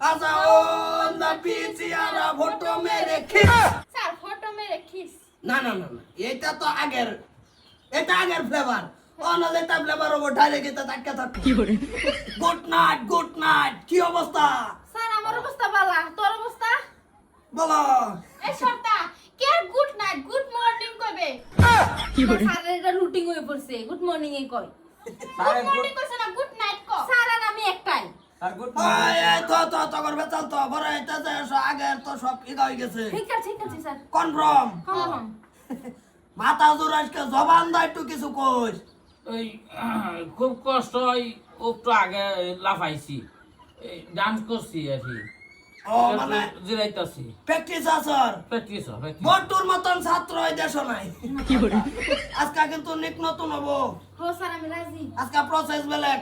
আচ্ছা on the pitch ইয়ারা photo মেরে খিস। স্যার ফটো মেরে খিস। না না না না এটা তো আগের এটা আগের ফ্লেভার অন এটা ফ্লেভার ওভার ঢালে গেতে তাকে থাক গুড নাইট গুড নাইট কি অবস্থা? স্যার আমার অবস্থা বালা তোর অবস্থা? বলো। এই সর্তা কে গুড নাইট গুড মর্নিং কইবে? স্যার এটা রুটিন হয়ে পড়ছে গুড মর্নিং এ কই গুড মর্নিং কইছ না গুড নাইট কো স্যার আর আমি একটাই। আর তো তো তো করবে চল তো বড় এটা আগের তো সব কি হয়ে গেছে। ঠিক আছে ঠিক আছে স্যার। কনফার্ম? হ্যাঁ হ্যাঁ। মাথা জোর জবান দাও একটু কিছু কইস। ওই খুব কষ্ট হয় একটু আগে লাফাইছি। ডান্স করছি আর কি। ও মানে জিরাইতাছি। প্র্যাকটিস আসর প্র্যাকটিস প্র্যাকটিস বটুর মতন ছাত্র এই দেশ নাই। আজকে কিন্তু নিক নতুন হব। হো স্যার আমি রাজি। আজকে প্রসেস বেলেগ।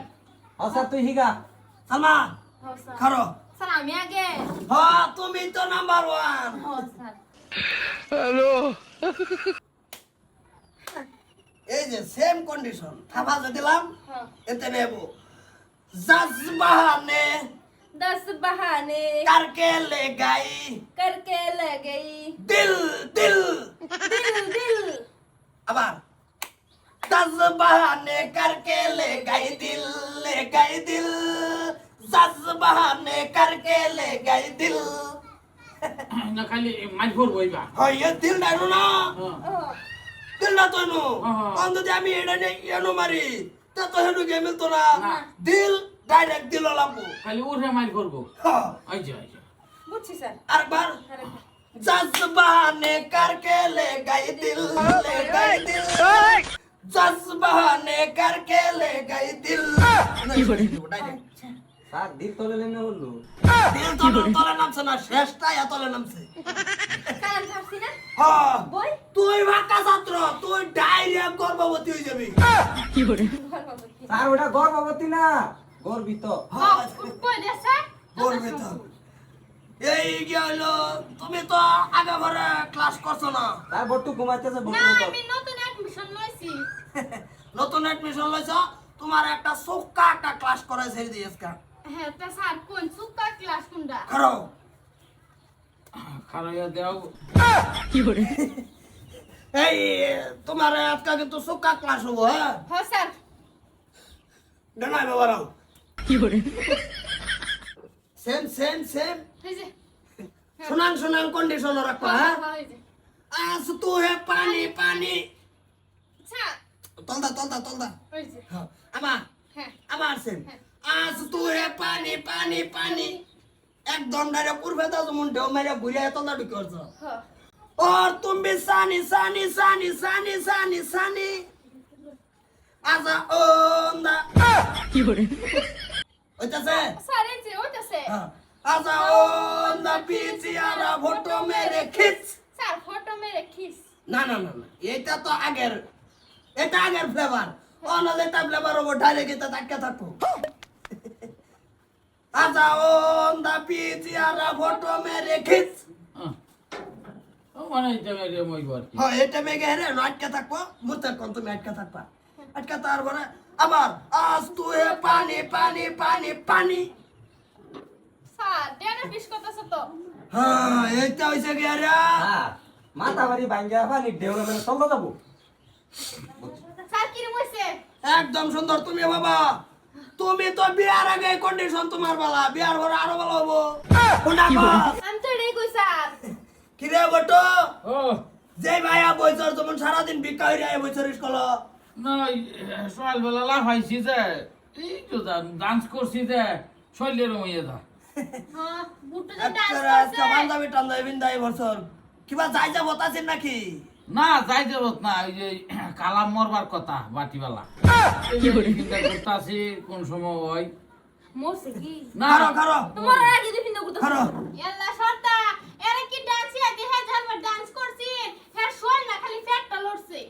আচ্ছা তুই হিগা সালমা হো স্যার খারো স্যার আমি আগে হ্যাঁ তুমি তো নাম্বার ওয়ান হো স্যার এই যে সেম কন্ডিশন থাপা যে দিলাম হ্যাঁ এতে নেব জজবাহানে दस बहाने करके ले गई करके ले गई दिल दिल दिल दिल আবার दस बहाने करके ले गई दिल ले गई दिल दस बहाने करके ले गई दिल না খালি মাইক করবো এইবার হয় ये दिल डालो ना হ্যাঁ। দিল না তো এনো হ্যাঁ। অন যদি আমি এটা নেই এনো মারি তা তো হেনু গে মিলতো না না। দিল ডাইরেক্ট দিল লাম্বু খালি উঠে মাইক করবো হ্যাঁ আচ্ছা আচ্ছা বুঝছি স্যার আরেকবার जज्बाने करके ले गई दिल ले गई दिल জজবানে করকে লে গই দিল হ্যাঁ। আচ্ছা। স্যার দিল তোলে বলল। হ্যাঁ। দিল তলে নামছে না শেষটাই তলে নামছে। কালাম ভাবছি না? হ্যাঁ বই? তুই ভাকা ছাত্র তুই ডাইরেক্ট গর্ভবতী হয়ে যাবি। হ্যাঁ। কি করে স্যার ওটা গর্ভবতী না গর্বিত। হ্যাঁ গর্বিত। এই গেলো তুমি তো আগে ভরে ক্লাস করছ না। তারপর তো ঘুমাইতেছে না আমি নতুন অ্যাডমিশন লইছি। নতুন এডমিশন লইছ তোমার একটা সোক্কা একটা ক্লাস করাই ছেড়ে দিয়েছে হ্যাঁ তা স্যার কোন? সুক্কা ক্লাস কোনটা? করো খারাইয়া দেও। এই তোমার আজকে কিন্তু সোক্কা ক্লাস হব হ্যাঁ হ্যাঁ স্যার ডানাই বাবারাও সেম সেম সেম এই যে শুনান শুনান কন্ডিশন রাখবা হ্যাঁ আজ তু হে পানি পানি। স্যার তলদা তলদা তলদা ওই যে হ্যাঁ, আবার হ্যাঁ আবার সেম হ্যাঁ। আজ তু হে পানি পানি পানি একদম ডাইরে পূর্বে দাও যেমন ঢেউ মেরে ঘুরে তলদা ঢুকে করছো হ্যাঁ और तुम भी सानी सानी सानी सानी सानी सानी আজা ওন্দা ওইটাছে স্যার এই যে ওইটাছে আজা ওন্দা পিচিয়ারা ফটো মেরে খিচ স্যার ফটো মেরে খিস না না না না এটা তো আগের এটা আগের ফ্লেভার অনল এটা ফ্লেভার ওভার ঢালে গেতে তাকে থাকো। আজা ওন্দা পিচিয়ারা ফটো মেরে খিচ। হ্যাঁ। ও মানে জায়গায় রে মই আর কি। হ্যাঁ এটা মেঘে হেরে আটকে থাকব মুহূর্তে কোন তুমি আটকে থাকবা। আটকে তারপরে আবার আজ তুই পানি পানি পানি পানি। স্যার ডেনা পিস করতেছে তো। হ্যাঁ এইটা হইছে আরে হ্যাঁ মাথা বাড়ি ভাঙ্গা পানি ঢেউ মানে তল্লা যাব। রে একদম সুন্দর তুমি বাবা। তুমি তো বিয়ার আগে কন্ডিশন তোমার বালা বিয়ার পরে আরও ভালো হব। আমি তো এটাই কই স্যার। কি রে বটো যে ভাইয়া বইছর যেমন সারাদিন ভিক্ষা হইরে আয় বইছর স্কুল না সকালবেলা লাফাইছি যে এই তো ডান্স করছি যে শৈলের মইয়ে দা হ্যাঁ বুটু যে ডান্স করছে। বান্ধাবি টান্ধাবি বিন্দাই বছর। কিবা যাই যাব তাছিস নাকি? না যাই যাব না ওই যে কালাম মরবার কথা বাটিওয়ালা। কোন সময় হয়? মোরছে কি? না। খারো খারো। তোমার আগে দিফিন না করতে খারো। ইয়াল্লা শর্তা এরা কি ডান্স আগে হ্যাঁ ডান্স করছি। হ্যাঁ না খালি ফ্যাটটা লড়ছে।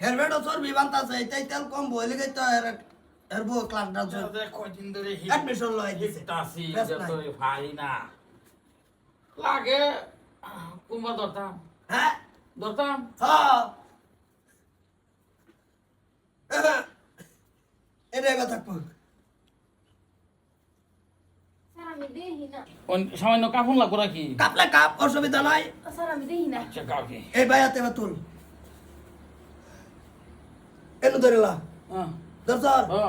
হেলমেট ওসর বিবান্ত আছে এটাই তেল কম বইলে গেই তো এর এর বউ ক্লাস ডান্স কয়দিন ধরে Admission লয় যত। না। লাগে কুম্বা ধরতাম। হ্যাঁ? ধরতাম হ্যাঁ। কথা কই সামান্য কাপড় লাগবো নাকি? কাপলে কাপ অসুবিধা নাই। আচ্ছা কাউকে। এই হাতে বা তুল। এনু ধরেলা হ্যাঁ। ধর ধর। ও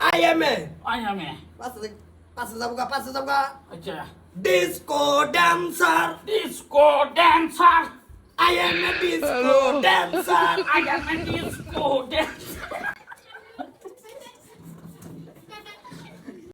আই এম এ। আই আমি পাশে পাশে যাব পাশে যাব আচ্ছা। Disco dancer disco dancer I am a disco dancer. I am a disco dancer.